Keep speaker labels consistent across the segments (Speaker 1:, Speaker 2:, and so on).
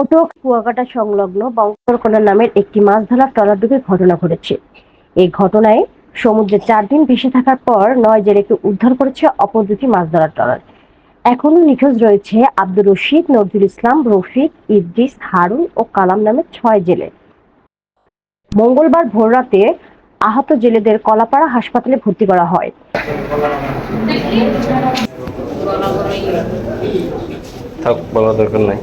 Speaker 1: ফটক কুয়াকাটা সংলগ্ন বঙ্গকন্যা নামের একটি মাছ ধরার ট্রলার ডুবির ঘটনা ঘটেছে। এই ঘটনায় সমুদ্রে চার দিন ভেসে থাকার পর নয় জেলেকে উদ্ধার করেছে অপর দুটি মাছ ধরার ট্রলার এখনও নিখোঁজ রয়েছে আব্দুর রশিদ, নজরুল ইসলাম, রফিক, ইদ্রিস, হারুন ও কালাম নামের ছয় জেলে। মঙ্গলবার ভোররাতে আহত জেলেদের কলাপাড়া হাসপাতালে ভর্তি করা হয়।
Speaker 2: থাক, বলার দরকার নাই।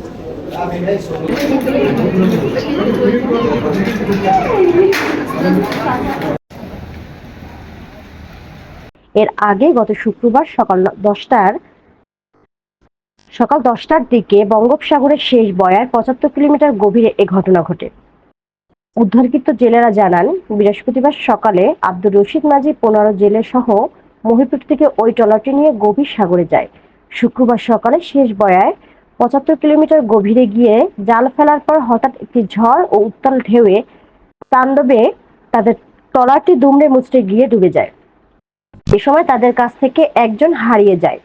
Speaker 1: এর আগে গত শুক্রবার সকাল দশটার সকাল দশটার দিকে বঙ্গোপসাগরের শেষ বয়ার পঁচাত্তর কিলোমিটার গভীরে এ ঘটনা ঘটে। উদ্ধারকৃত জেলেরা জানান, বৃহস্পতিবার সকালে আব্দুর রশিদ মাঝি পনেরো জেলে সহ মহিপুর থেকে ওই ট্রলারটি নিয়ে গভীর সাগরে যায়। শুক্রবার সকালে শেষ বয়ায় পঁচাত্তর কিলোমিটার গভীরে গিয়ে জাল ফেলার পর হঠাৎ একটি ঝড় ও উত্তাল ঢেউয়ে তাণ্ডবে তাদের ট্রলারটি দুমড়ে মুচড়ে গিয়ে ডুবে যায়। এ সময় তাদের কাছ থেকে একজন হারিয়ে যায়।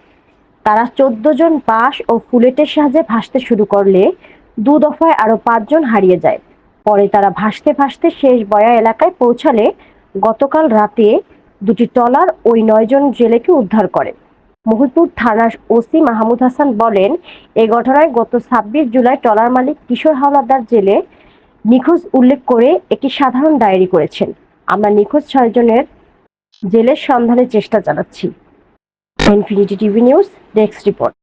Speaker 1: তারা চোদ্দ জন বাঁশ ও ফুলেটের সাহায্যে ভাসতে শুরু করলে দু দফায় আরও পাঁচজন হারিয়ে যায়। পরে তারা ভাসতে ভাসতে শেষ বয়া এলাকায় পৌঁছালে গতকাল রাতে দুটি ট্রলার ওই নয়জন জেলেকে উদ্ধার করে। মহিপুর থানার ওসি মাহমুদ হাসান বলেন, এ ঘটনায় গত ছাব্বিশ জুলাই ট্রলার মালিক কিশোর হাওলাদার জেলে নিখোঁজ উল্লেখ করে একটি সাধারণ ডায়েরি করেছেন। আমরা নিখোঁজ ছয়জনের জেলের সন্ধানের চেষ্টা চালাচ্ছি। Infinity TV news desk report.